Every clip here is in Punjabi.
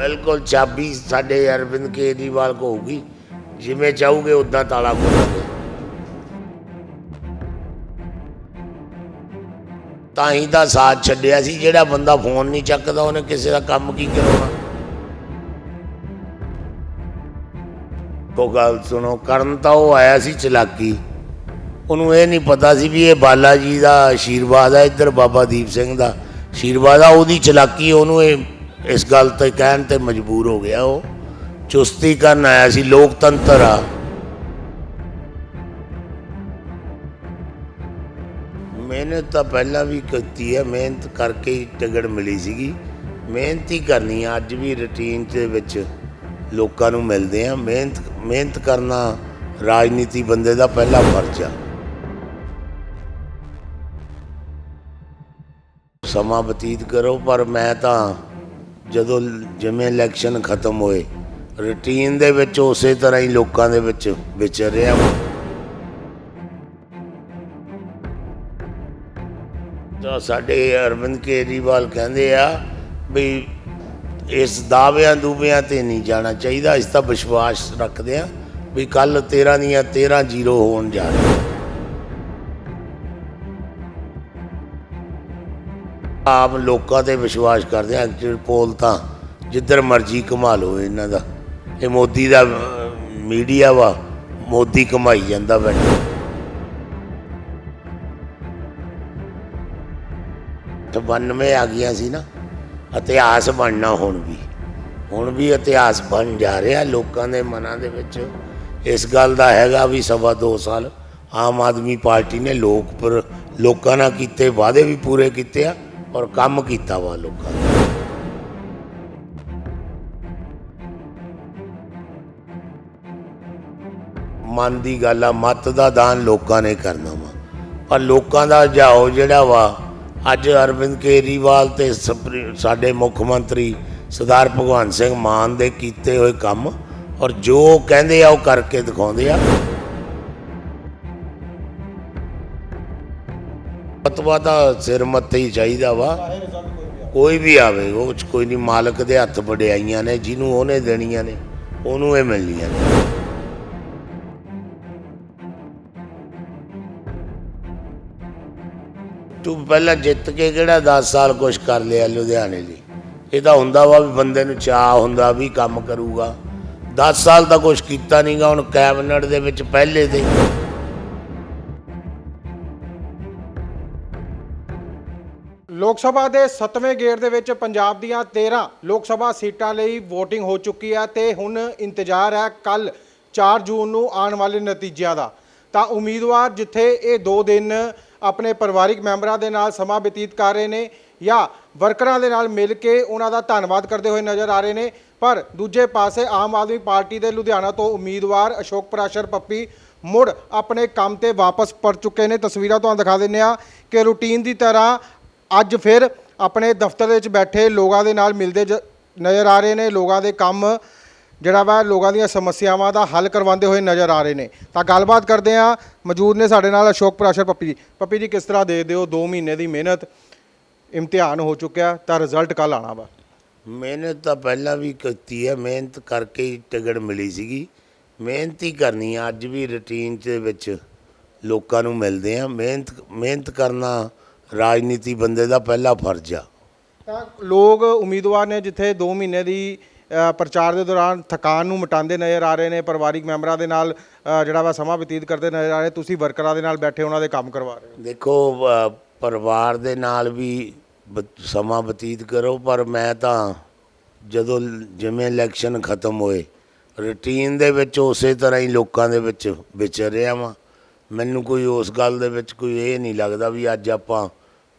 ਬਿਲਕੁਲ ਚਾਬੀ ਸਾਡੇ ਅਰਵਿੰਦ ਕੇਜਰੀਵਾਲ ਕੋ ਹੋਊਗੀ। ਜਿਵੇਂ ਚਾਹੋਗੇ ਉਦਾਂ ਤਾਲਾ ਖੋਲਾਂਗੇ। ਤਾਂ ਹੀ ਤਾਂ ਸਾਥ ਛੱਡਿਆ ਸੀ, ਜਿਹੜਾ ਬੰਦਾ ਫੋਨ ਨਹੀਂ ਚੱਕਦਾ, ਉਹਨੇ ਕਿਸੇ ਦਾ ਕੰਮ ਕੀ ਕਰਾਉਣਾ। ਕੋ ਗੱਲ ਸੁਣੋ, ਕਰਨ ਤਾਂ ਉਹ ਆਇਆ ਸੀ ਚਲਾਕੀ। ਉਹਨੂੰ ਇਹ ਨਹੀਂ ਪਤਾ ਸੀ ਵੀ ਇਹ ਬਾਲਾ ਜੀ ਦਾ ਆਸ਼ੀਰਵਾਦ ਹੈ ਇੱਧਰ ਬਾਬਾ ਦੀਪ ਸਿੰਘ ਦਾ। ਆਸ਼ੀਰਵਾਦ ਆ, ਉਹਦੀ ਚਲਾਕੀ, ਉਹਨੂੰ ਇਹ ਇਸ ਗੱਲ ਤੇ ਕਹਿਣ ਤੇ ਮਜਬੂਰ ਹੋ ਗਿਆ ਉਹ। ਚੁਸਤੀ ਕਰਨ ਆਇਆ ਸੀ, ਲੋਕਤੰਤਰ ਆ। ਮਿਹਨਤ ਤਾਂ ਪਹਿਲਾਂ ਵੀ ਕੀਤੀ ਹੈ, ਮਿਹਨਤ ਕਰਕੇ ਹੀ ਟਿਕਟ ਮਿਲੀ ਸੀਗੀ। ਮਿਹਨਤ ਹੀ ਕਰਨੀ ਆ, ਅੱਜ ਵੀ ਰੁਟੀਨ ਦੇ ਵਿੱਚ ਲੋਕਾਂ ਨੂੰ ਮਿਲਦੇ ਆ। ਮਿਹਨਤ ਮਿਹਨਤ ਕਰਨਾ ਰਾਜਨੀਤੀ ਬੰਦੇ ਦਾ ਪਹਿਲਾ ਫਰਜ਼ ਆ। ਸਮਾਂ ਬਤੀਤ ਕਰੋ, ਪਰ ਮੈਂ ਤਾਂ ਜਦੋਂ ਜਿਵੇਂ ਇਲੈਕਸ਼ਨ ਖਤਮ ਹੋਏ ਰੁਟੀਨ ਦੇ ਵਿੱਚ ਉਸੇ ਤਰ੍ਹਾਂ ਹੀ ਲੋਕਾਂ ਦੇ ਵਿੱਚ ਵਿਚਰ ਰਿਹਾ ਵਾਂ। ਤਾਂ ਸਾਡੇ ਅਰਵਿੰਦ ਕੇਜਰੀਵਾਲ ਕਹਿੰਦੇ ਆ ਵੀ ਇਸ ਦਾਅਵਿਆਂ ਦੂਬਿਆਂ ਤੇ ਨਹੀਂ ਜਾਣਾ ਚਾਹੀਦਾ, ਇਸ ਤਾਂ ਵਿਸ਼ਵਾਸ ਰੱਖਦੇ ਆ ਵੀ ਕੱਲ 13 ਦੀਆਂ 13 ਜ਼ੀਰੋ ਹੋਣ ਜਾ ਰਹੀਆਂ। ਆਪ ਲੋਕਾਂ ਤੇ ਵਿਸ਼ਵਾਸ ਕਰਦੇ ਆ ਐਗਜ਼ਿਟ ਪੋਲ ਤਾਂ ਜਿੱਧਰ ਮਰਜ਼ੀ ਘੁਮਾ ਲਓ ਇਹਨਾਂ ਦਾ। ਇਹ ਮੋਦੀ ਦਾ ਮੀਡੀਆ ਵਾ, ਮੋਦੀ ਕਮਾਈ ਜਾਂਦਾ ਬੈਠਾ ਤੇ 92 ਆ ਗਈਆਂ ਸੀ ਨਾ, ਇਤਿਹਾਸ ਬਣਨਾ ਹੁਣ ਵੀ। ਹੁਣ ਵੀ ਇਤਿਹਾਸ ਬਣ ਜਾ ਰਿਹਾ ਲੋਕਾਂ ਦੇ ਮਨਾਂ ਦੇ ਵਿੱਚ। ਇਸ ਗੱਲ ਦਾ ਹੈਗਾ ਵੀ ਸਵਾ ਦੋ ਸਾਲ ਆਮ ਆਦਮੀ ਪਾਰਟੀ ਨੇ ਲੋਕ ਪਰ, ਲੋਕਾਂ ਨਾਲ ਕੀਤੇ ਵਾਅਦੇ ਵੀ ਪੂਰੇ ਕੀਤੇ ਆ। ਔਰ ਕੰਮ ਕੀਤਾ ਵਾ ਲੋਕਾਂ ਦਾ ਮਨ ਦੀ ਗੱਲ ਆ, ਮਤ ਦਾ ਦਾਨ ਲੋਕਾਂ ਨੇ ਕਰਨਾ ਵਾ। ਪਰ ਲੋਕਾਂ ਦਾ ਜਾਓ ਜਿਹੜਾ ਵਾ, ਅੱਜ ਅਰਵਿੰਦ ਕੇਜਰੀਵਾਲ ਤੇ ਸੁਪਰੀ- ਸਾਡੇ ਮੁੱਖ ਮੰਤਰੀ ਸਰਦਾਰ ਭਗਵੰਤ ਸਿੰਘ ਮਾਨ ਦੇ ਕੀਤੇ ਹੋਏ ਕੰਮ ਔਰ ਜੋ ਕਹਿੰਦੇ ਆ ਉਹ ਕਰਕੇ ਦਿਖਾਉਂਦੇ ਆ। ਫਤਵਾ ਤਾਂ ਸਿਰ ਮੱਥੇ ਹੀ ਚਾਹੀਦਾ ਵਾ। ਕੋਈ ਵੀ ਆਵੇ, ਉਹ 'ਚ ਕੋਈ ਨਹੀਂ ਮਾਲਕ ਦੇ ਹੱਥ ਵਡਿਆਈਆਂ ਨੇ, ਜਿਹਨੂੰ ਉਹਨੇ ਦੇਣੀਆਂ ਨੇ, ਉਹਨੂੰ ਇਹ ਮਿਲਣੀਆਂ ਨੇ। ਤੂੰ ਪਹਿਲਾਂ ਜਿੱਤ ਕੇ ਕਿਹੜਾ 10 ਸਾਲ ਕੁਛ ਕਰ ਲਿਆ ਲੁਧਿਆਣੇ ਲਈ? ਇਹ ਤਾਂ ਹੁੰਦਾ ਵਾ ਵੀ ਬੰਦੇ ਨੂੰ ਚਾਹ ਹੁੰਦਾ ਵੀ ਕੰਮ ਕਰੂਗਾ। 10 ਸਾਲ ਤਾਂ ਕੁਛ ਕੀਤਾ ਨਹੀਂਗਾ ਹੁਣ ਕੈਬਨਿਟ ਦੇ ਵਿੱਚ ਪਹਿਲੇ ਦੇ ਸਭਾ ਦੇ 7ਵੇਂ ਗੇੜ ਦੇ ਵਿੱਚ ਪੰਜਾਬ ਦੀਆਂ 13 ਲੋਕ ਸਭਾ ਸੀਟਾਂ ਲਈ VOTING ਹੋ ਚੁੱਕੀ ਹੈ ਤੇ ਹੁਣ ਇੰਤਜ਼ਾਰ ਹੈ ਕੱਲ 4 ਜੂਨ ਨੂੰ ਆਉਣ ਵਾਲੇ ਨਤੀਜਿਆਂ ਦਾ। ਤਾਂ ਉਮੀਦਵਾਰ ਜਿੱਥੇ ਇਹ 2 ਦਿਨ ਆਪਣੇ ਪਰਿਵਾਰਿਕ ਮੈਂਬਰਾਂ ਦੇ ਨਾਲ ਸਮਾਂ ਬਤੀਤ ਕਰ ਰਹੇ ਨੇ ਜਾਂ ਵਰਕਰਾਂ ਦੇ ਨਾਲ ਮਿਲ ਕੇ ਉਹਨਾਂ ਦਾ ਧੰਨਵਾਦ ਕਰਦੇ ਹੋਏ ਨਜ਼ਰ ਆ ਰਹੇ ਨੇ, ਪਰ ਦੂਜੇ ਪਾਸੇ ਆਮ ਆਦਮੀ ਪਾਰਟੀ ਦੇ ਲੁਧਿਆਣਾ ਤੋਂ ਉਮੀਦਵਾਰ ਅਸ਼ੋਕ ਪ੍ਰਾਸ਼ਰ ਪੱਪੀ ਮੁੜ ਆਪਣੇ ਕੰਮ ਤੇ ਵਾਪਸ ਪਰ ਚੁੱਕੇ ਨੇ। ਤਸਵੀਰਾਂ ਤੁਹਾਨੂੰ ਦਿਖਾ ਦਿੰਨੇ ਆ ਕਿ ਰੂਟੀਨ ਦੀ ਤਰ੍ਹਾਂ ਅੱਜ ਫਿਰ ਆਪਣੇ ਦਫ਼ਤਰ ਵਿੱਚ ਬੈਠੇ ਲੋਕਾਂ ਦੇ ਨਾਲ ਮਿਲਦੇ ਜ- ਨਜ਼ਰ ਆ ਰਹੇ ਨੇ, ਲੋਕਾਂ ਦੇ ਕੰਮ ਜਿਹੜਾ ਵਾ, ਲੋਕਾਂ ਦੀਆਂ ਸਮੱਸਿਆਵਾਂ ਦਾ ਹੱਲ ਕਰਵਾਉਂਦੇ ਹੋਏ ਨਜ਼ਰ ਆ ਰਹੇ ਨੇ। ਤਾਂ ਗੱਲਬਾਤ ਕਰਦੇ ਆ ਮੌਜੂਦ ਨੇ ਸਾਡੇ ਨਾਲ ਅਸ਼ੋਕ ਪ੍ਰਾਸ਼ਰ ਪੱਪੀ ਜੀ। ਪੱਪੀ ਜੀ, ਕਿਸ ਤਰ੍ਹਾਂ ਦੇ ਦਿਓ 2 ਮਹੀਨੇ ਦੀ ਮਿਹਨਤ ਇਮਤਿਹਾਨ ਹੋ ਚੁੱਕਿਆ, ਤਾਂ ਰਿਜ਼ਲਟ ਕੱਲ ਆਣਾ ਵਾ। ਮਿਹਨਤ ਤਾਂ ਪਹਿਲਾਂ ਵੀ ਕੀਤੀ ਹੈ, ਮਿਹਨਤ ਕਰਕੇ ਹੀ ਟਿਕਟ ਮਿਲੀ ਸੀਗੀ। ਮਿਹਨਤ ਹੀ ਕਰਨੀ ਆ, ਅੱਜ ਵੀ ਰੁਟੀਨ ਦੇ ਵਿੱਚ ਲੋਕਾਂ ਨੂੰ ਮਿਲਦੇ ਆ ਮਿਹਨਤ ਮਿਹਨਤ ਕਰਨਾ ਰਾਜਨੀਤੀ ਬੰਦੇ ਦਾ ਪਹਿਲਾ ਫਰਜ਼ ਆ। ਤਾਂ ਲੋਕ ਉਮੀਦਵਾਰ ਨੇ ਜਿੱਥੇ 2 ਮਹੀਨੇ ਦੀ ਅ, ਪ੍ਰਚਾਰ ਦੇ ਦੌਰਾਨ ਥਕਾਨ ਨੂੰ ਮਿਟਾਉਂਦੇ ਨਜ਼ਰ ਆ ਰਹੇ ਨੇ ਪਰਿਵਾਰਿਕ ਮੈਂਬਰਾਂ ਦੇ ਨਾਲ ਅ, ਜਿਹੜਾ ਵਾ ਸਮਾਂ ਬਤੀਤ ਕਰਦੇ ਨਜ਼ਰ ਆ ਰਹੇ ਤੁਸੀਂ ਵਰਕਰਾਂ ਦੇ ਨਾਲ ਬੈਠੇ ਉਹਨਾਂ ਦੇ ਕੰਮ ਕਰਵਾ ਰਹੇ ਹੋ। ਦੇਖੋ ਅ, ਪਰਿਵਾਰ ਦੇ ਨਾਲ ਵੀ ਬ- ਸਮਾਂ ਬਤੀਤ ਕਰੋ ਪਰ ਮੈਂ ਤਾਂ ਜਦੋਂ ਲ- ਜਿਵੇਂ ਇਲੈਕਸ਼ਨ ਖਤਮ ਹੋਏ ਰੁਟੀਨ ਦੇ ਵਿੱਚ ਉਸੇ ਤਰ੍ਹਾਂ ਹੀ ਲੋਕਾਂ ਦੇ ਵਿੱਚ ਵਿਚਰ ਰਿਹਾ ਵਾਂ। ਮੈਨੂੰ ਕੋਈ ਉਸ ਗੱਲ ਦੇ ਵਿੱਚ ਕੋਈ ਇਹ ਨਹੀਂ ਲੱਗਦਾ ਵੀ ਅੱਜ ਆਪਾਂ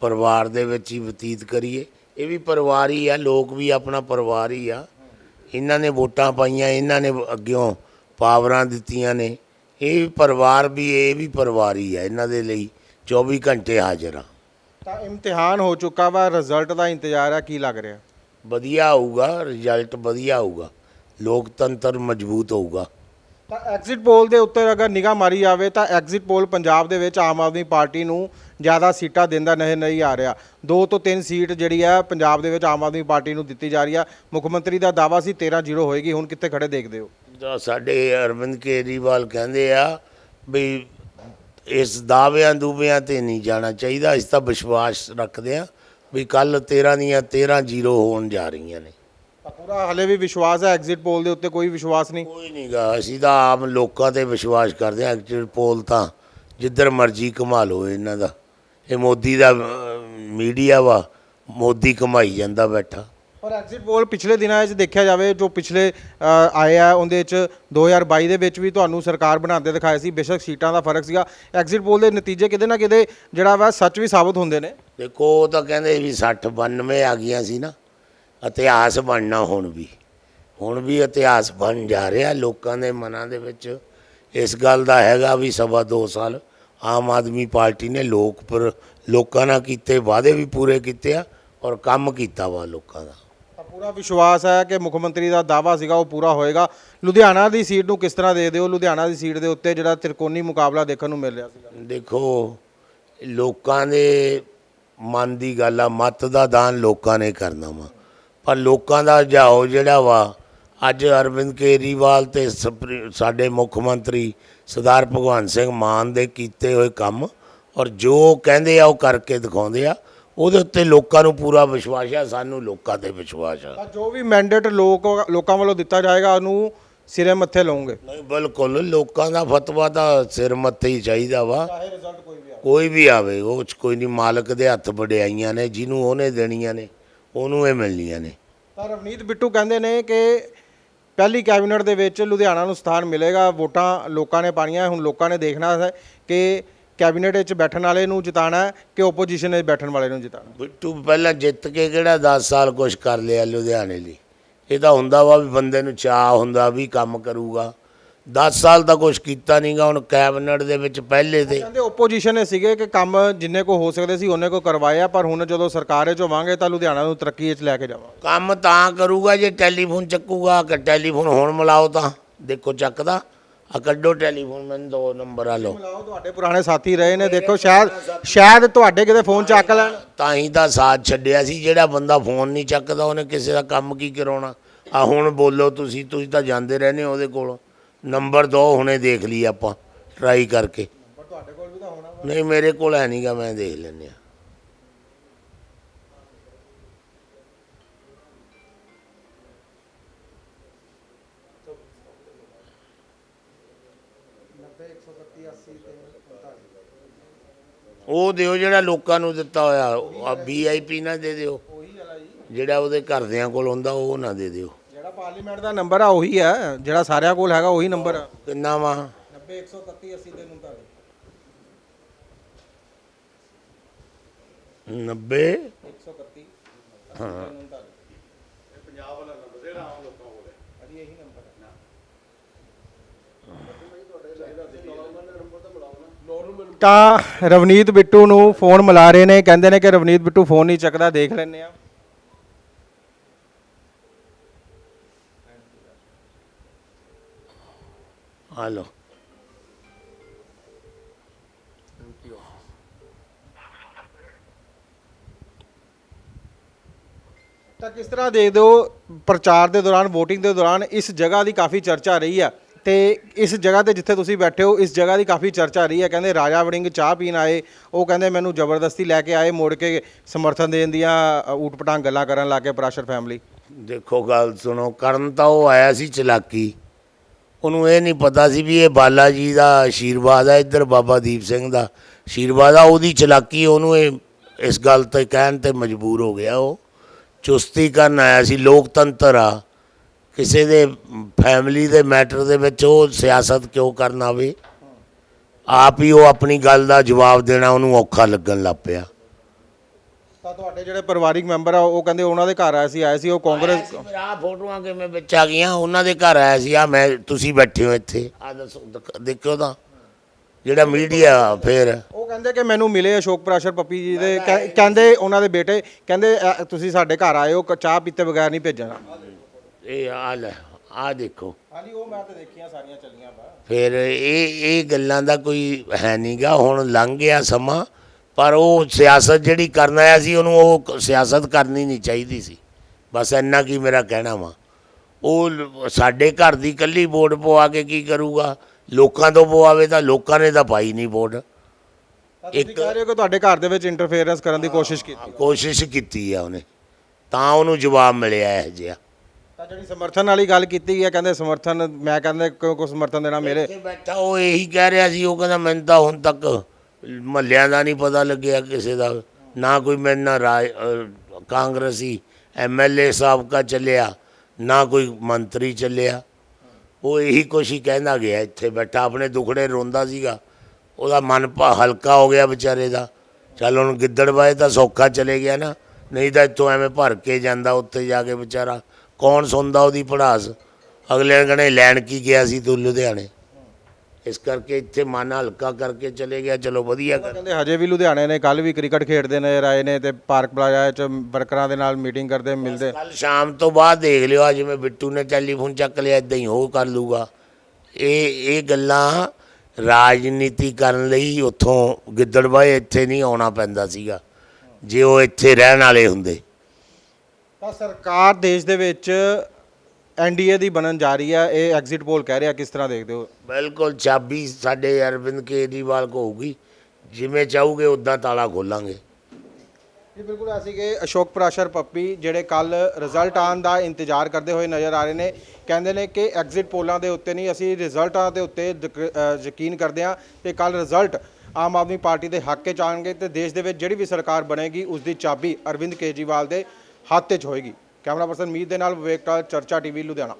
ਪਰਿਵਾਰ ਦੇ ਵਿੱਚ ਹੀ ਬਤੀਤ ਕਰੀਏ। ਇਹ ਵੀ ਪਰਿਵਾਰ ਹੀ ਆ ਲੋਕ ਵੀ ਆਪਣਾ ਪਰਿਵਾਰ ਹੀ ਆ। ਇਹਨਾਂ ਨੇ ਵੋਟਾਂ ਪਾਈਆਂ ਇਹਨਾਂ ਨੇ ਅੱਗਿਓਂ ਪਾਵਰਾਂ ਦਿੱਤੀਆਂ ਨੇ। ਇਹ ਵੀ ਪਰਿਵਾਰ ਵੀ ਇਹ ਵੀ ਪਰਿਵਾਰ ਹੀ ਆ ਇਹਨਾਂ ਦੇ ਲਈ। 24 ਘੰਟੇ ਹਾਜ਼ਰ ਆ। ਤਾਂ ਇਮਤਿਹਾਨ ਹੋ ਚੁੱਕਾ ਵਾ ਰਿਜ਼ਲਟ ਦਾ ਇੰਤਜ਼ਾਰ ਆ ਕੀ ਲੱਗ ਰਿਹਾ? ਵਧੀਆ ਆਊਗਾ ਰਿਜ਼ਲਟ ਵਧੀਆ ਆਊਗਾ ਲੋਕਤੰਤਰ ਮਜ਼ਬੂਤ ਹੋਊਗਾ। ਤਾਂ ਐਗਜ਼ਿਟ ਪੋਲ ਦੇ ਉੱਤੇ ਅਗਰ ਨਿਗਾਹ ਮਾਰੀ ਜਾਵੇ ਤਾਂ ਐਗਜ਼ਿਟ ਪੋਲ ਪੰਜਾਬ ਦੇ ਵਿੱਚ ਆਮ ਆਦਮੀ ਪਾਰਟੀ ਨੂੰ ਜ਼ਿਆਦਾ ਸੀਟਾਂ ਦਿੰਦਾ ਨਹੀਂ ਨਹੀਂ ਆ ਰਿਹਾ। ਦੋ ਤੋਂ ਤਿੰਨ ਸੀਟ ਜਿਹੜੀ ਹੈ ਪੰਜਾਬ ਦੇ ਵਿੱਚ ਆਮ ਆਦਮੀ ਪਾਰਟੀ ਨੂੰ ਦਿੱਤੀ ਜਾ ਰਹੀ ਆ ਮੁੱਖ ਮੰਤਰੀ ਦਾ ਦਾਵਾ ਸੀ 13-0 ਹੋਏਗੀ, ਹੁਣ ਕਿੱਥੇ ਖੜੇ ਦੇਖਦੇ ਹੋ? ਤਾਂ ਸਾਡੇ ਅਰਵਿੰਦ ਕੇਜਰੀਵਾਲ ਕਹਿੰਦੇ ਆ ਵੀ ਇਸ ਦਾਅਵਿਆਂ ਦੂਵਿਆਂ ਤੇ ਨਹੀਂ ਜਾਣਾ ਚਾਹੀਦਾ, ਇਸ ਤਾਂ ਵਿਸ਼ਵਾਸ ਰੱਖਦੇ ਆ ਵੀ ਕੱਲ 13 ਦੀਆਂ 13 ਜ਼ੀਰੋ ਹੋਣ ਜਾ ਰਹੀਆਂ ਨੇ। ਪੂਰਾ ਹਲੇ ਵੀ ਵਿਸ਼ਵਾਸ ਹੈ ਐਗਜ਼ਿਟ ਪੋਲ ਦੇ ਉੱਤੇ ਕੋਈ ਵਿਸ਼ਵਾਸ ਨਹੀਂ। ਕੋਈ ਨਹੀਂਗਾ ਅਸੀਂ ਤਾਂ ਆਮ ਲੋਕਾਂ ਤੇ ਵਿਸ਼ਵਾਸ ਕਰਦੇ ਆ ਐਕਚੁਅਲ ਪੋਲ ਤਾਂ ਜਿੱਧਰ ਮਰਜ਼ੀ ਕਮਾ ਲਓ ਇਹਨਾਂ ਦਾ। ਇਹ ਮੋਦੀ ਦਾ ਮੀਡੀਆ ਵਾ ਮੋਦੀ ਕਮਾਈ ਜਾਂਦਾ ਬੈਠਾ। ਪਰ ਐਗਜ਼ਿਟ ਪੋਲ ਪਿਛਲੇ ਦਿਨਾਂ ਵਿੱਚ ਦੇਖਿਆ ਜਾਵੇ ਜੋ ਪਿਛਲੇ ਆਏ ਆ ਉਹਦੇ ਵਿੱਚ 2022 ਦੇ ਵਿੱਚ ਵੀ ਤੁਹਾਨੂੰ ਸਰਕਾਰ ਬਣਾਉਂਦੇ ਦਿਖਾਏ ਸੀ ਬੇਸ਼ੱਕ ਸੀਟਾਂ ਦਾ ਫ਼ਰਕ ਸੀਗਾ। ਐਗਜ਼ਿਟ ਪੋਲ ਦੇ ਨਤੀਜੇ ਕਿਤੇ ਨਾ ਕਿਤੇ ਜਿਹੜਾ ਵਾ ਸੱਚ ਵੀ ਸਾਬਤ ਹੁੰਦੇ ਨੇ। ਦੇਖੋ ਉਹ ਤਾਂ ਕਹਿੰਦੇ ਵੀ 60 92 ਆ ਗਈਆਂ ਸੀ ਨਾ। ਇਤਿਹਾਸ ਬਣਨਾ ਹੁਣ ਵੀ। ਹੁਣ ਵੀ ਇਤਿਹਾਸ ਬਣ ਜਾ ਰਿਹਾ। ਲੋਕਾਂ ਦੇ ਮਨਾਂ ਦੇ ਵਿੱਚ ਇਸ ਗੱਲ ਦਾ ਹੈਗਾ ਵੀ ਸਵਾ ਦੋ ਸਾਲ ਆਮ ਆਦਮੀ ਪਾਰਟੀ ਨੇ ਲੋਕ ਪਰ ਲੋਕਾਂ ਨਾਲ ਕੀਤੇ ਵਾਅਦੇ ਵੀ ਪੂਰੇ ਕੀਤੇ ਆ ਔਰ ਕੰਮ ਕੀਤਾ ਵਾ ਲੋਕਾਂ ਦਾ। ਤਾਂ ਪੂਰਾ ਵਿਸ਼ਵਾਸ ਹੈ ਕਿ ਮੁੱਖ ਮੰਤਰੀ ਦਾ ਦਾਵਾ ਸੀਗਾ ਉਹ ਪੂਰਾ ਹੋਏਗਾ। ਲੁਧਿਆਣਾ ਦੀ ਸੀਟ ਨੂੰ ਕਿਸ ਤਰ੍ਹਾਂ ਦੇ ਦਿਓ ਲੁਧਿਆਣਾ ਦੀ ਸੀਟ ਦੇ ਉੱਤੇ ਜਿਹੜਾ ਤਿਰਕੋਣੀ ਮੁਕਾਬਲਾ ਦੇਖਣ ਨੂੰ ਮਿਲ ਰਿਹਾ ਸੀਗਾ। ਦੇਖੋ ਲੋਕਾਂ ਦੇ ਮਨ ਦੀ ਗੱਲ ਆ। ਮਤ ਦਾ ਦਾਨ ਲੋਕਾਂ ਨੇ ਕਰਨਾ ਵਾ। ਪਰ ਲੋਕਾਂ ਦਾ ਜਾਓ ਜਿਹੜਾ ਵਾ ਅੱਜ ਅਰਵਿੰਦ ਕੇਜਰੀਵਾਲ ਤੇ ਸਾਡੇ ਮੁੱਖ ਮੰਤਰੀ ਸਰਦਾਰ ਭਗਵੰਤ ਸਿੰਘ ਮਾਨ ਦੇ ਕੀਤੇ ਹੋਏ ਕੰਮ ਔਰ ਜੋ ਕਹਿੰਦੇ ਆ ਉਹ ਕਰਕੇ ਦਿਖਾਉਂਦੇ ਆ ਉਹਦੇ ਉੱਤੇ ਲੋਕਾਂ ਨੂੰ ਪੂਰਾ ਵਿਸ਼ਵਾਸ ਆ ਸਾਨੂੰ ਲੋਕਾਂ ਤੇ ਵਿਸ਼ਵਾਸ ਆ। ਜੋ ਵੀ ਮੈਂਡੇਟ ਲੋਕ ਲੋਕਾਂ ਵੱਲੋਂ ਦਿੱਤਾ ਜਾਏਗਾ ਉਹਨੂੰ ਸਿਰੇ ਮੱਥੇ ਲਾਉਂਗੇ। ਨਹੀਂ ਬਿਲਕੁਲ ਲੋਕਾਂ ਦਾ ਫਤਵਾ ਤਾਂ ਸਿਰ ਮੱਥੇ ਹੀ ਚਾਹੀਦਾ ਵਾ। ਕੋਈ ਵੀ ਕੋਈ ਵੀ ਆਵੇ ਉਹ 'ਚ ਕੋਈ ਨਹੀਂ ਮਾਲਕ ਦੇ ਹੱਥ ਵਡਿਆਈਆਂ ਨੇ ਜਿਹਨੂੰ ਉਹਨੇ ਦੇਣੀਆਂ ਨੇ। ਉਹਨੂੰ ਇਹ ਮਿਲਣੀਆਂ ਨੇ। ਤਾਂ ਰਵਨੀਤ ਬਿੱਟੂ ਕਹਿੰਦੇ ਨੇ ਕਿ ਪਹਿਲੀ ਕੈਬਨਿਟ ਦੇ ਵਿੱਚ ਲੁਧਿਆਣਾ ਨੂੰ ਸਥਾਨ ਮਿਲੇਗਾ ਵੋਟਾਂ ਲੋਕਾਂ ਨੇ ਪਾਣੀਆਂ ਹੁਣ ਲੋਕਾਂ ਨੇ ਦੇਖਣਾ ਹੈ ਕਿ ਕੈਬਨਿਟ ਵਿੱਚ ਬੈਠਣ ਵਾਲੇ ਨੂੰ ਜਿਤਾਣਾ ਕਿ ਓਪੋਜੀਸ਼ਨ ਵਿੱਚ ਬੈਠਣ ਵਾਲੇ ਨੂੰ ਜਿਤਾਣਾ ਬਿੱਟੂ ਪਹਿਲਾਂ ਜਿੱਤ ਕੇ ਕਿਹੜਾ 10 ਸਾਲ ਕੁਝ ਕਰ ਲਿਆ ਲੁਧਿਆਣੇ ਲਈ? ਇਹ ਤਾਂ ਹੁੰਦਾ ਵਾ ਵੀ ਬੰਦੇ ਨੂੰ ਚਾਹ ਹੁੰਦਾ ਵੀ ਕੰਮ ਕਰੂਗਾ। 10 ਸਾਲ ਤਾਂ ਕੁਝ ਕੀਤਾ ਨਹੀਂਗਾ ਹੁਣ ਕੈਬਨਿਟ ਦੇ ਵਿੱਚ ਪਹਿਲੇ ਤੇ। ਕਹਿੰਦੇ ਓਪੋਜੀਸ਼ਨ ਨੇ ਸੀਗੇ ਕਿ ਕੰਮ ਜਿੰਨੇ ਕੋ ਹੋ ਸਕਦੇ ਸੀ ਉਹਨੇ ਕੋ ਕਰਵਾਇਆ ਪਰ ਹੁਣ ਜਦੋਂ ਸਰਕਾਰ ਵਿੱਚ ਹੋਵਾਂਗੇ ਤਾਂ ਲੁਧਿਆਣਾ ਨੂੰ ਤਰੱਕੀ ਵਿੱਚ ਲੈ ਕੇ ਜਾਵਾਂਗੇ। ਕੰਮ ਤਾਂ ਕਰੂਗਾ ਜੇ ਟੈਲੀਫੋਨ ਚੱਕੂਗਾ ਕਿ ਟੈਲੀਫੋਨ ਹੁਣ ਮਿਲਾਓ ਤਾਂ। ਦੇਖੋ ਚੱਕਦਾ ਆ ਕੱਢੋ ਟੈਲੀਫੋਨ ਮੈਨੂੰ ਦੋ ਨੰਬਰ ਆ ਲਓ। ਮਿਲਾਓ ਤੁਹਾਡੇ ਪੁਰਾਣੇ ਸਾਥੀ ਰਹੇ ਨੇ ਦੇਖੋ ਸ਼ਾਇਦ ਸ਼ਾਇਦ ਤੁਹਾਡੇ ਕਿਤੇ ਫੋਨ ਚੱਕ ਲੈਣ। ਤਾਂ ਹੀ ਤਾਂ ਸਾਥ ਛੱਡਿਆ ਸੀ ਜਿਹੜਾ ਬੰਦਾ ਫੋਨ ਨਹੀਂ ਚੱਕਦਾ ਉਹਨੇ ਕਿਸੇ ਦਾ ਕੰਮ ਕੀ ਕਰਾਉਣਾ। ਆ ਹੁਣ ਬੋਲੋ ਤੁਸੀਂ ਤੁਸੀਂ ਤਾਂ ਜਾਂਦੇ ਰਹਿੰਦੇ ਹੋ ਉਹਦੇ ਕੋਲ। ਨੰਬਰ ਦੋ ਹੁਣੇ ਦੇਖ ਲਈ ਆਪਾਂ ਟਰਾਈ ਕਰਕੇ। ਤੁਹਾਡੇ ਕੋਲ ਵੀ ਤਾਂ ਹੋਣਾ ਨਹੀਂ ਮੇਰੇ ਕੋਲ ਹੈ ਨਹੀਂਗਾ ਮੈਂ ਦੇਖ ਲੈਂਦੇ ਆ ਉਹ ਦਿਓ ਜਿਹੜਾ ਲੋਕਾਂ ਨੂੰ ਦਿੱਤਾ ਹੋਇਆ ਆ ਵੀਆਈਪੀ ਨਾ ਦੇ ਦਿਓ। ਉਹੀ ਵਾਲਾ ਜੀ। ਜਿਹੜਾ ਉਹਦੇ ਘਰਦਿਆਂ ਕੋਲ ਹੁੰਦਾ ਉਹ ਨਾ ਦੇ ਦਿਓ। ਪਾਰਲੀਮੈਂਟ ਦਾ ਨੰਬਰ ਆ ਉਹੀ ਹੈ ਜਿਹੜਾ ਸਾਰਿਆਂ ਕੋਲ ਹੈਗਾ ਉਹੀ ਨੰਬਰ ਆ। ਕਿੰਨਾ ਵਾ? 90 131 80 ਤੇ 39 90 131 ਹਾਂ। ਪੰਜਾਬ ਵਾਲਾ ਨੰਬਰ ਜਿਹੜਾ ਆਮ ਲੋਕਾਂ ਕੋਲ ਹੈ। ਅਜੀ ਇਹੀ ਨੰਬਰ ਹੈ ਤਾਂ ਰਵਨੀਤ ਬਿੱਟੂ ਨੂੰ ਫੋਨ ਮਿਲਾ ਰਹੇ ਨੇ ਕਹਿੰਦੇ ਨੇ ਕਿ ਰਵਨੀਤ ਬਿੱਟੂ ਫੋਨ ਨਹੀਂ ਚੱਕਦਾ ਦੇਖ ਲੈਣੇ ਆ ਹਲੋ ਤਾਂ ਕਿਸ ਤਰ੍ਹਾਂ ਦੇਖਦੇ ਹੋ ਪ੍ਰਚਾਰ ਦੇ ਦੌਰਾਨ VOTING ਦੇ ਦੌਰਾਨ ਇਸ ਜਗ੍ਹਾ ਦੀ ਕਾਫੀ ਚਰਚਾ ਰਹੀ ਆ ਤੇ ਇਸ ਜਗ੍ਹਾ ਤੇ ਜਿੱਥੇ ਤੁਸੀਂ ਬੈਠੇ ਹੋ ਇਸ ਜਗ੍ਹਾ ਦੀ ਕਾਫੀ ਚਰਚਾ ਰਹੀ ਹੈ। ਕਹਿੰਦੇ ਰਾਜਾ ਵੜਿੰਗ ਚਾਹ ਪੀਣ ਆਏ ਉਹ ਕਹਿੰਦੇ ਮੈਨੂੰ ਜ਼ਬਰਦਸਤੀ ਲੈ ਕੇ ਆਏ ਮੋੜ ਕੇ ਸਮਰਥਨ ਦੇਣ ਦੀਆਂ ਅ, ਊਟ-ਪਟਾਂਗ ਗੱਲਾਂ ਕਰਨ ਲੱਗੇ ਪ੍ਰਾਸ਼ਰ ਫੈਮਿਲੀ ਦੇਖੋ ਗੱਲ ਸੁਣੋ ਕਰਨ ਤਾਂ ਉਹ ਆਇਆ ਸੀ ਚਲਾਕੀ। ਉਹਨੂੰ ਇਹ ਨਹੀਂ ਪਤਾ ਸੀ ਵੀ ਇਹ ਬਾਲਾ ਜੀ ਦਾ ਆਸ਼ੀਰਵਾਦ ਹੈ ਇੱਧਰ ਬਾਬਾ ਦੀਪ ਸਿੰਘ ਦਾ ਆਸ਼ੀਰਵਾਦ ਆ, ਉਹਦੀ ਚਲਾਕੀ ਉਹਨੂੰ ਇਹ, ਇਸ ਗੱਲ ਤੇ ਕਹਿਣ ਤੇ ਮਜਬੂਰ ਹੋ ਗਿਆ ਉਹ। ਚੁਸਤੀ ਕਰਨ ਆਇਆ ਸੀ, ਲੋਕਤੰਤਰ ਆ। ਕਿਸੇ ਦੇ ਫੈਮਿਲੀ ਦੇ ਮੈਟਰ ਦੇ ਵਿੱਚ ਉਹ ਸਿਆਸਤ ਕਿਉਂ ਕਰਨ ਆਵੇ? ਆਪ ਹੀ ਉਹ ਆਪਣੀ ਗੱਲ ਦਾ ਜਵਾਬ ਦੇਣਾ ਉਹਨੂੰ ਔਖਾ ਲੱਗਣ ਲੱਗ ਪਿਆ। ਤਾਂ ਤੁਹਾਡੇ ਜਿਹੜੇ ਪਰਿਵਾਰਿਕ ਮੈਂਬਰ ਆ ਉਹ ਕਹਿੰਦੇ ਉਹਨਾਂ ਦੇ ਘਰ ਆਏ ਸੀ ਆਏ ਸੀ ਉਹ ਕਾਂਗਰਸ ਆ ਫੋਟੋਆਂ ਕਿਵੇਂ ਵਿੱਚ ਆ ਗਈਆਂ ਉਹਨਾਂ ਦੇ ਘਰ ਆਇਆ ਸੀ ਆ ਮੈਂ ਤੁਸੀਂ ਬੈਠੇ ਹੋ ਇੱਥੇ ਆ ਦੱਸੋ ਦਿਖ- ਦੇਖਿਓ ਤਾਂ ਜਿਹੜਾ ਮੀਡੀਆ ਫਿਰ। ਉਹ ਕਹਿੰਦੇ ਕਿ ਮੈਨੂੰ ਮਿਲੇ ਅਸ਼ੋਕ ਪ੍ਰਾਸ਼ਰ ਪੱਪੀ ਜੀ ਦੇ ਕਹਿ- ਕਹਿੰਦੇ ਉਹਨਾਂ ਦੇ ਬੇਟੇ ਕਹਿੰਦੇ ਅ, ਤੁਸੀਂ ਸਾਡੇ ਘਰ ਆਏ ਹੋ ਕ- ਚਾਹ ਪੀਤੇ ਬਗੈਰ ਨਹੀਂ ਭੇਜਣਾ। ਇਹ ਆ ਲੈ ਆਹ ਦੇਖੋ। ਹਾਂਜੀ ਉਹ ਮੈਂ ਤਾਂ ਦੇਖੀਆਂ ਸਾਰੀਆਂ ਚੱਲੀਆਂ ਵਾ। ਫਿਰ ਇਹ ਇਹ ਗੱਲਾਂ ਦਾ ਕੋਈ ਹੈ ਨਹੀਂਗਾ ਹੁਣ ਲੰਘ ਗਿਆ ਸਮਾਂ। ਪਰ ਉਹ ਸਿਆਸਤ ਜਿਹੜੀ ਕਰਨ ਆਇਆ ਸੀ ਉਹਨੂੰ ਉਹ ਸਿਆਸਤ ਕਰਨੀ ਨਹੀਂ ਚਾਹੀਦੀ ਸੀ। ਬਸ ਇੰਨਾ ਕੀ ਮੇਰਾ ਕਹਿਣਾ ਵਾ। ਉਹ ਸਾਡੇ ਘਰ ਦੀ ਕੱਲੀ ਵੋਟ ਪਵਾ ਕੇ ਕੀ ਕਰੂਗਾ? ਲੋਕਾਂ ਤੋਂ ਪਵਾਵੇ ਤਾਂ ਲੋਕਾਂ ਨੇ ਤਾਂ ਪਾਈ ਨਹੀਂ ਵੋਟ। ਤੁਸੀਂ ਕਹਿ ਰਹੇ ਹੋ ਕਿ ਤੁਹਾਡੇ ਘਰ ਦੇ ਵਿੱਚ ਇੰਟਰਫੇਰੈਂਸ ਕਰਨ ਦੀ ਕੋਸ਼ਿਸ਼ ਕੀਤੀ। ਕੋਸ਼ਿਸ਼ ਕੀਤੀ ਆ ਉਹਨੇ। ਤਾਂ ਉਹਨੂੰ ਜਵਾਬ ਮਿਲਿਆ ਇਹ ਜਿਹਾ। ਤਾਂ ਜਿਹੜੀ ਸਮਰਥਨ ਵਾਲੀ ਗੱਲ ਕੀਤੀ ਹੈ ਕਹਿੰਦੇ ਸਮਰਥਨ ਮੈਂ ਕਹਿੰਦੇ ਕਿਉਂ ਕੋ ਸਮਰਥਨ ਦੇਣਾ ਮੇਰੇ। ਬੈਠਾ ਉਹ ਇਹੀ ਕਹਿ ਰਿਹਾ ਸੀ ਉਹ ਕਹਿੰਦਾ ਮੈਨੂੰ ਤਾਂ ਹੁਣ ਤੱਕ ਮਹੱਲਿਆਂ ਦਾ ਨਹੀਂ ਪਤਾ ਲੱਗਿਆ ਕਿਸੇ ਦਾ, ਨਾ ਕੋਈ ਮੇਰੇ ਨਾਲ ਰਾਜ, ਅਹ, ਕਾਂਗਰਸੀ ਐਮਐਲਏ ਸਾਹਿਬ ਕਾ ਚੱਲਿਆ, ਨਾ ਕੋਈ ਮੰਤਰੀ ਚੱਲਿਆ। ਉਹ ਇਹੀ ਕੁਛ ਹੀ ਕਹਿੰਦਾ ਗਿਆ, ਇੱਥੇ ਬੈਠਾ, ਆਪਣੇ ਦੁਖੜੇ ਰੋਂਦਾ ਸੀਗਾ। ਉਹਦਾ ਮਨ ਭਾ, ਹਲਕਾ ਹੋ ਗਿਆ ਵਿਚਾਰੇ ਦਾ। ਚੱਲ ਹੁਣ ਗਿੱਦੜ ਗਿੱਦੜਬਾਏ ਤਾਂ ਸੌਖਾ ਚਲੇ ਗਿਆ ਨਾ, ਨਹੀਂ ਤਾਂ ਇੱਥੋਂ ਐਵੇਂ ਭਰ ਕੇ ਜਾਂਦਾ ਉੱਥੇ ਜਾ ਕੇ ਵਿਚਾਰਾ। ਕੌਣ ਸੁਣਦਾ ਉਹਦੀ ਪੜਾਸ? ਅਗਲੇ ਨੇ ਕਹਣੇ, ਲੈਣ ਕੀ ਗਿਆ ਸੀ ਤੂੰ ਲੁਧਿਆਣੇ? ਇਸ ਕਰਕੇ ਇੱਥੇ ਮਨ ਹਲਕਾ ਕਰਕੇ ਚਲੇ ਗਿਆ ਚਲੋ ਵਧੀਆ ਕਰ ਕਹਿੰਦੇ ਹਜੇ ਵੀ ਲੁਧਿਆਣੇ ਨੇ ਕੱਲ ਵੀ ਕ੍ਰਿਕਟ ਖੇਡਦੇ ਨਜ਼ਰ ਆਏ ਨੇ ਤੇ ਪਾਰਕ ਪਲਾਜ਼ਾ 'ਚ ਵਰਕਰਾਂ ਦੇ ਨਾਲ ਮੀਟਿੰਗ ਕਰਦੇ ਮਿਲਦੇ। ਕੱਲ ਸ਼ਾਮ ਤੋਂ ਬਾਅਦ ਦੇਖ ਲਿਓ ਅੱਜ ਜਿਵੇਂ ਬਿੱਟੂ ਨੇ ਟੈਲੀਫੋਨ ਚੱਕ ਲਿਆ ਇਦਾਂ ਹੀ ਉਹ ਕਰ ਲੂਗਾ। ਇਹ ਇਹ ਗੱਲਾਂ ਰਾਜਨੀਤੀ ਕਰਨ ਲਈ ਉੱਥੋਂ ਗਿੱਦੜਬਾਏ ਇੱਥੇ ਨਹੀਂ ਆਉਣਾ ਪੈਂਦਾ ਸੀਗਾ ਜੇ ਉਹ ਇੱਥੇ ਰਹਿਣ ਵਾਲੇ ਹੁੰਦੇ। ਤਾਂ ਸਰਕਾਰ ਦੇਸ਼ ਦੇ ਵਿੱਚ ਐਨਡੀਏ ਦੀ ਬਣਨ ਜਾ ਰਹੀ ਹੈ ਇਹ ਐਗਜ਼ਿਟ ਪੋਲ ਕਹਿ ਰਿਹਾ ਕਿਸ ਤਰ੍ਹਾਂ ਦੇਖਦੇ ਹੋ? ਬਿਲਕੁਲ ਚਾਬੀ ਸਾਡੇ ਅਰਵਿੰਦ ਕੇਜਰੀਵਾਲ ਕੋ ਹੋਊਗੀ। ਜਿਵੇਂ ਚਾਹੋਗੇ ਉਦਾਂ ਤਾਲਾ ਖੋਲਾਂਗੇ। ਜੀ ਬਿਲਕੁਲ ਅਸੀਂ ਕਿ ਅਸ਼ੋਕ ਪ੍ਰਾਸ਼ਰ ਪੱਪੀ ਜਿਹੜੇ ਕੱਲ ਰਿਜ਼ਲਟ ਆਉਣ ਦਾ ਇੰਤਜ਼ਾਰ ਕਰਦੇ ਹੋਏ ਨਜ਼ਰ ਆ ਰਹੇ ਨੇ ਕਹਿੰਦੇ ਨੇ ਕਿ ਐਗਜ਼ਿਟ ਪੋਲਾਂ ਦੇ ਉੱਤੇ ਨਹੀਂ ਅਸੀਂ ਰਿਜ਼ਲਟਾਂ ਦੇ ਉੱਤੇ ਯਕੀਨ ਕਰਦੇ ਹਾਂ ਤੇ ਕੱਲ ਰਿਜ਼ਲਟ ਆਮ ਆਦਮੀ ਪਾਰਟੀ ਦੇ ਹੱਕ 'ਚ ਆਉਣਗੇ ਤੇ ਦੇਸ਼ ਦੇ ਵਿੱਚ ਜਿਹੜੀ ਵੀ ਸਰਕਾਰ ਬਣੇਗੀ ਉਸ ਦੀ ਚਾਬੀ ਅਰਵਿੰਦ ਕੇਜਰੀਵਾਲ ਦੇ ਹੱਥ 'ਚ ਹੋਏਗੀ। ਕੈਮਰਾ ਪਰਸਨ ਮੀਤ ਦੇ ਨਾਲ ਵਿਵੇਕ ਟਾਲ ਚਰਚਾ ਟੀਵੀ ਲੁਧਿਆਣਾ।